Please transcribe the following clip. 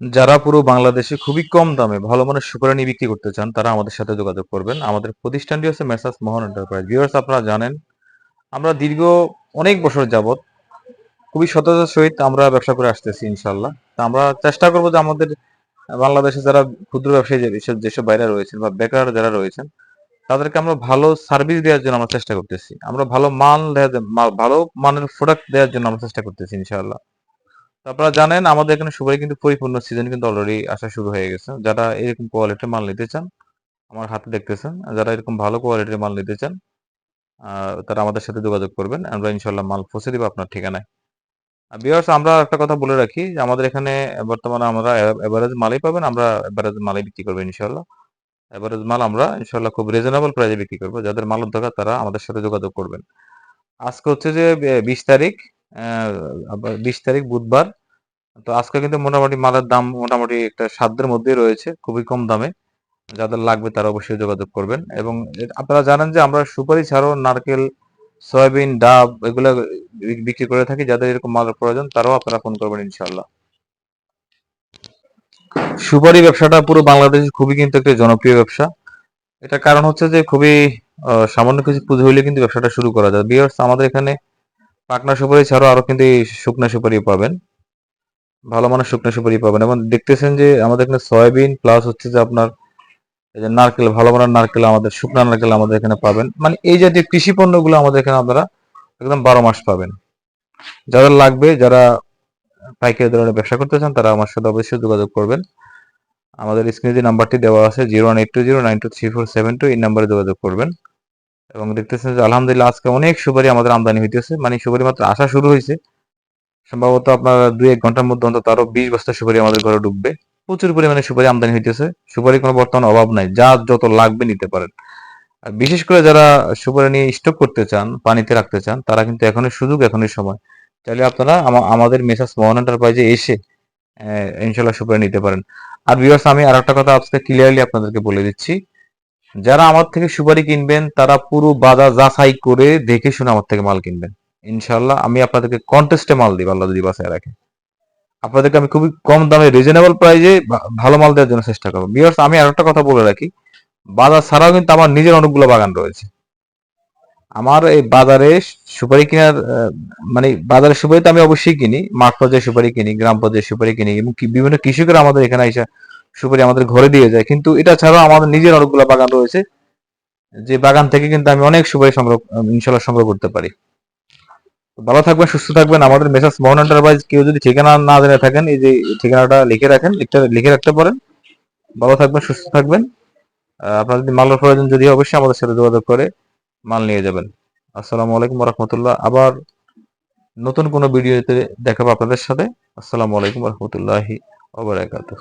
যারা পুরো বাংলাদেশে খুবই কম দামে ভালো মানের সুপারি বিক্রি করতে চান, তারা আমাদের সাথে যোগাযোগ করবেন। আমাদের প্রতিষ্ঠানটি হচ্ছে মেসাস মোহন এন্টারপ্রাইজ। ভিউয়ার্স আপনারা জানেন, আমরা দীর্ঘ অনেক বছর যাবত খুবই সততার সহিত আমরা ব্যবসা করে আসতেছি ইনশাল্লাহ তা আমরা চেষ্টা করব যে আমাদের বাংলাদেশে যারা ক্ষুদ্র ব্যবসায়ী যেসব যেসব বাইরে রয়েছেন বা বেকার যারা রয়েছেন, তাদেরকে আমরা ভালো সার্ভিস দেওয়ার জন্য আমরা চেষ্টা করতেছি। আমরা ভালো মান ভালো মানের প্রোডাক্ট দেওয়ার জন্য আমরা চেষ্টা করতেছি, ইনশাআল্লাহ। তো আপনারা জানেন, আমাদের এখানে সুপারি কিন্তু পরিপূর্ণ সিজন কিন্তু অলরেডি আসা শুরু হয়ে গেছে। যারা এরকম কোয়ালিটির মাল নিতে চান, আমার হাতে দেখতেছেন। যারা এরকম ভালো কোয়ালিটির মাল নিতে চান তারা আমাদের সাথে যোগাযোগ করবেন। আমরা ইনশাল্লাহ মাল পৌঁছে দিব আপনার ঠিকানায়। বিয়ার্স আমরা একটা কথা বলে রাখি যে, আমাদের এখানে বর্তমানে আমরা এভারেজ মালই পাবেন, আমরা এভারেজ মালই বিক্রি করব ইনশাল্লাহ এভারেজ মাল আমরা ইনশাল্লাহ খুব রিজনেবল প্রাইসে বিক্রি করব। যাদের মালের দরকার, তারা আমাদের সাথে যোগাযোগ করবেন। আজকে হচ্ছে যে বিশ তারিখ। বিশ তারিখ বুধবার। তো আজকে কিন্তু মোটামুটি মালের দাম মোটামুটি একটা সাধ্যের মধ্যেই রয়েছে, খুবই কম দামে। যাদের লাগবে তারা অবশ্যই যোগাযোগ করবেন। এবং আপনারা জানেন যে আমরা সুপারি ছাড়াও নারকেল, সয়াবিন, ডাব এগুলো বিক্রি করে থাকি। যাদের এরকম মালের প্রয়োজন তারাও আপনারা ফোন করবেন ইনশাল্লাহ সুপারি ব্যবসাটা পুরো বাংলাদেশে খুবই কিন্তু একটা জনপ্রিয় ব্যবসা। এটা কারণ হচ্ছে যে খুবই সামান্য কিছু পুঁজি হইলে কিন্তু ব্যবসাটা শুরু করা যায়। বিয়ার্স, আমাদের এখানে পাকনা সুপারি ছাড়াও আরও কিন্তু এই শুকনা সুপারি পাবেন। ভালো মানের শুকনো সুপারি পাবেন এবং দেখতেছেন যে আমাদের এখানে সয়াবিন প্লাস হচ্ছে যে আপনার এই যে নারকেল, ভালো মানের নারকেল আমাদের, শুকনো নারকেল আমাদের এখানে পাবেন। মানে এই জাতীয় কৃষি পণ্যগুলো আমাদের এখানে আপনারা একদম বারো মাস পাবেন। যারা লাগবে, যারা পাইকারি ধরনের ব্যবসা করতে চান, তারা আমার সাথে অবশ্যই যোগাযোগ করবেন। আমাদের স্ক্রিনে যে নাম্বারটি দেওয়া আছে zero one eight two zero nine two three four seven two এই নাম্বারে যোগাযোগ করবেন। এবং দেখতেছেন যে আলহামদুলিল্লাহ আজকে অনেক সুপারি আমাদের আমদানি হইতেছে। মানে সুপারি মাত্র আসা শুরু হয়েছে। সম্ভবত আপনার দুই এক ঘণ্টার মধ্যে অন্তত আরও বিশ বস্তা সুপারি আমাদের ঘরে ঢুকবে। প্রচুর পরিমাণে সুপারি আমদানি হইতেছে। সুপারি কোনো বর্তমানে অভাব নাই। যা যত লাগবে নিতে পারেন। আর বিশেষ করে যারা সুপারি নিয়ে স্টক করতে চান, পানিতে রাখতে চান, তারা কিন্তু এখনই সুযোগ, এখনই সময়। চাইলে আপনারা আমা- আমাদের মেসাস মোহন এন্টারপ্রাইজে এসে ইনশাল্লাহ সুপারি নিতে পারেন। আর ভিউয়ার্স আমি আর একটা কথা আজকে ক্লিয়ারলি আপনাদেরকে বলে দিচ্ছি। যারা আমার থেকে সুপারি কিনবেন, তারা পুরো বাজার যাচাই করে দেখে শুনে আমার থেকে মাল কিনবেন। ইনশাল্লাহ আমি আপনাদেরকে কন্টেস্টে মাল দিব, আল্লাহ যদি বাসায় রাখে। আপনাদেরকে আমি খুবই কম দামে রিজনেবল প্রাইজে ভালো মাল দেওয়ার জন্য চেষ্টা করব। বিয়ার্স আমি আর একটা কথা বলে রাখি। বাজার ছাড়াও কিন্তু আমার নিজের অনেকগুলো বাগান রয়েছে। আমার এই বাজারে সুপারি কেনার মানে বাজারে সুপারি তো আমি অবশ্যই কিনি। মাঠ পর্যায়ে সুপারি কিনি, গ্রাম পর্যায়ে সুপারি কিনি এবং বিভিন্ন কৃষকেরা আমাদের এখানে এসে সুপারি আমাদের ঘরে দিয়ে যায়। কিন্তু এটা ছাড়াও আমাদের নিজের অনেকগুলো বাগান রয়েছে। যে বাগান থেকে কিন্তু আমি অনেক সুপারি সংগ্রহ ইনশাল্লাহ সংগ্রহ করতে পারি। ভালো থাকবেন, সুস্থ থাকবেন। আমাদের মেসাজ মোহন এন্টারপ্রাইজ, কেউ যদি ঠিকানা না জেনে থাকেন, এই যে ঠিকানাটা লিখে রাখেন লিখে রাখতে পারেন। ভালো থাকবেন, সুস্থ থাকবেন। আপনার যদি মালের প্রয়োজন যদি অবশ্যই আমাদের সাথে যোগাযোগ করে মাল নিয়ে যাবেন। আসসালামু আলাইকুম রহমতুল্লাহ আবার নতুন কোনো ভিডিওতে দেখাবো আপনাদের সাথে। আসসালামু আলাইকুম রহমতুল্লাহি ওবরাকাতুহ